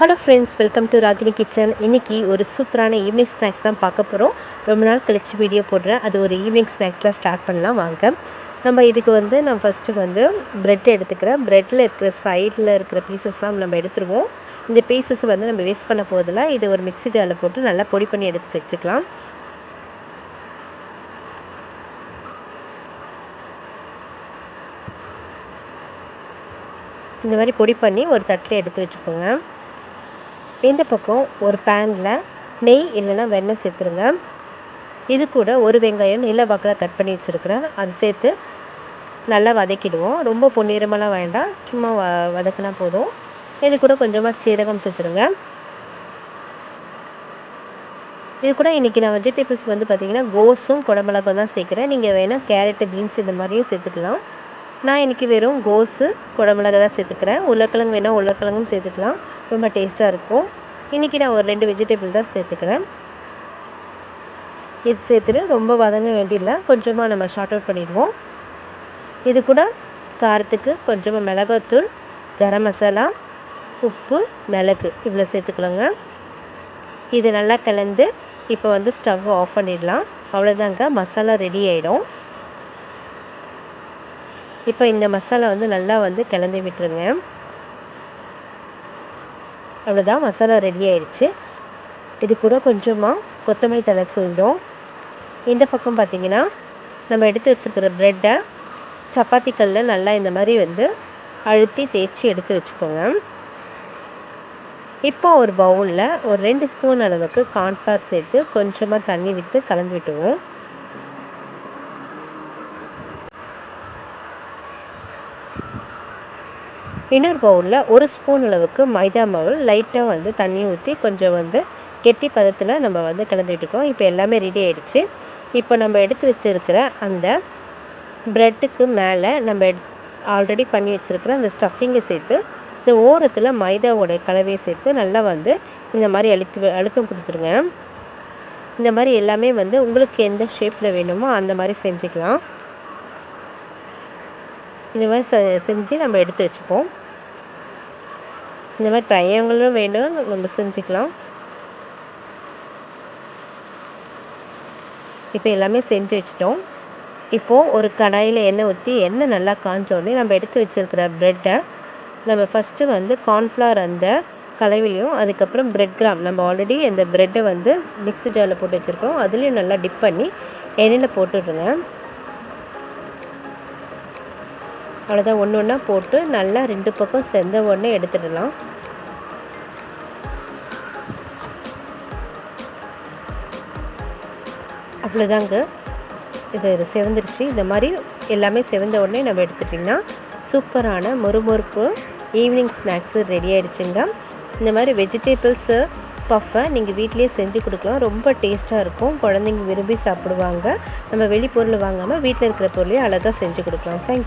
Hello friends welcome to Ragini kitchen இன்றைக்கி ஒரு சூப்பரான ஈவினிங் ஸ்நாக்ஸ் தான் பார்க்க போகிறோம் ரொம்ப நாள் கழிச்சு வீடியோ போடுறேன். அது ஒரு ஈவினிங் ஸ்நாக்ஸ்லாம் ஸ்டார்ட் பண்ணலாம். வாங்க. நம்ம இதுக்கு வந்து நான் ஃபஸ்ட்டு வந்து ப்ரெட் எடுத்துக்கிறேன். ப்ரெட்டில் இருக்கிற சைடில் இருக்கிற பீசஸ்லாம் நம்ம எடுத்துருவோம். இந்த பீசஸ் வந்து நம்ம வேஸ்ட் பண்ண போதில் இது ஒரு மிக்ஸி ஜாரில் போட்டு நல்லா பொடி பண்ணி எடுத்து வச்சுக்கலாம். இந்த மாதிரி பொடி பண்ணி ஒரு தட்டில் எடுத்து வச்சுக்கோங்க. இந்த பக்கம் ஒரு பேனில் நெய் இல்லைன்னா வெண்ணெய் சேர்த்துருங்க. இது கூட ஒரு வெங்காயம் நீல வாக்கில் கட் பண்ணி வச்சுருக்கிறேன். அது சேர்த்து நல்லா வதக்கிடுவோம். ரொம்ப பொன்னிறமெல்லாம் வேண்டாம். சும்மா வ வதக்கினா போதும். இது கூட கொஞ்சமாக சீரகம் சேர்த்துருங்க. இது கூட இன்றைக்கி நான் வெஜிடபிள்ஸ் வந்து பார்த்திங்கன்னா கோஸும் குடமிளகும் தான் சேர்க்குறேன். நீங்கள் வேணால் கேரட்டு பீன்ஸ் இந்த மாதிரியும் சேர்த்துக்கலாம். நான் இன்றைக்கி வெறும் கோஸு குடமிளகா தான் சேர்த்துக்கிறேன். உருளைக்கிழங்கு வேணால் உருளைக்கிழங்கும் சேர்த்துக்கலாம். ரொம்ப டேஸ்ட்டாக இருக்கும். இன்றைக்கி நான் ஒரு ரெண்டு வெஜிடபிள் தான் சேர்த்துக்கிறேன். இது சேர்த்துட்டு ரொம்ப வதங்க வேண்டியில்லை கொஞ்சமாக நம்ம ஷார்ட் அவுட் பண்ணிடுவோம். இது கூட காரத்துக்கு கொஞ்சமாக மிளகாத்தூள் கரம் மசாலா உப்பு மிளகு இவ்வளோ சேர்த்துக்கலாங்க. இது நல்லா கலந்து இப்போ வந்து ஸ்டவ் ஆஃப் பண்ணிடலாம். அவ்வளோதாங்க மசாலா ரெடி ஆகிடும் இப்போ இந்த மசாலா வந்து நல்லா வந்து கிளந்தி விட்டுருங்க. அவ்வளோதான் மசாலா ரெடி ஆயிடுச்சு. இது கூட கொஞ்சமாக கொத்தமல்லி தலை சொல்லிடும் இந்த பக்கம் பார்த்திங்கன்னா நம்ம எடுத்து வச்சுருக்கிற ப்ரெட்டை சப்பாத்தி கல்லில் நல்லா இந்த மாதிரி வந்து அழுத்தி தேய்ச்சி எடுத்து வச்சுக்கோங்க. இப்போ ஒரு பவுலில் ஒரு ரெண்டு ஸ்பூன் அளவுக்கு கார்ன்ஃப்ளவர் சேர்த்து கொஞ்சமாக தண்ணி விட்டு கலந்து விட்டுவோம் இன்னொரு பவுலில் ஒரு ஸ்பூன் அளவுக்கு மைதா மாவு லைட்டாக வந்து தண்ணி ஊற்றி கொஞ்சம் வந்து கெட்டி பதத்தில் நம்ம வந்து கலந்துட்டுருக்கோம் இப்போ எல்லாமே ரெடி ஆகிடுச்சு இப்போ நம்ம எடுத்து வச்சுருக்கிற அந்த ப்ரெட்டுக்கு மேலே நம்ம எட் ஆல்ரெடி பண்ணி வச்சுருக்கிற அந்த ஸ்டஃபிங்கை சேர்த்து இந்த ஓரத்தில் மைதாவோட கலவையை சேர்த்து நல்லா வந்து இந்த மாதிரி அழுத்து அழுத்தம் கொடுத்துருங்க. இந்த மாதிரி எல்லாமே வந்து உங்களுக்கு எந்த ஷேப்பில் வேணுமோ அந்த மாதிரி செஞ்சுக்கலாம். இந்த மாதிரி செ செஞ்சு நம்ம எடுத்து வச்சுப்போம். இந்த மாதிரி ட்ரையாங்கிளும் வேணும். நம்ம செஞ்சுக்கலாம். இப்போ எல்லாமே செஞ்சு வச்சுட்டோம். இப்போது ஒரு கடாயில் எண்ணெய் ஊற்றி எண்ணெய் நல்லா காஞ்சோடனே நம்ம எடுத்து வச்சுருக்கிற ப்ரெட்டை நம்ம ஃபஸ்ட்டு வந்து கார்ன்ஃப்ளவர் அந்த கலவிலையும் அதுக்கப்புறம் ப்ரெட் கிராம் நம்ம ஆல்ரெடி அந்த ப்ரெட்டை வந்து மிக்ஸி ஜாரில் போட்டு வச்சுருக்கோம் அதுலேயும் நல்லா டிப் பண்ணி எண்ணெயில் போட்டுடுங்க. அவ்வளோதான் ஒன்று ஒன்றா போட்டு நல்லா ரெண்டு பக்கம் செந்த உடனே எடுத்துடலாம். அவ்வளோதாங்க இது செவந்துருச்சு. இந்த மாதிரி எல்லாமே செவந்த உடனே நம்ம எடுத்துட்டிங்கன்னா சூப்பரான மொறுமொறுப்பு ஈவினிங் ஸ்நாக்ஸு ரெடி ஆகிடுச்சுங்க இந்த மாதிரி வெஜிடேபிள்ஸு பஃப்பை நீங்கள் வீட்லேயே செஞ்சு கொடுக்கலாம். ரொம்ப டேஸ்ட்டாக இருக்கும். குழந்தைங்க விரும்பி சாப்பிடுவாங்க. நம்ம வெளி பொருள் வாங்காமல் வீட்டில் இருக்கிற பொருளையும் அழகாக செஞ்சு கொடுக்கலாம். தேங்க்யூ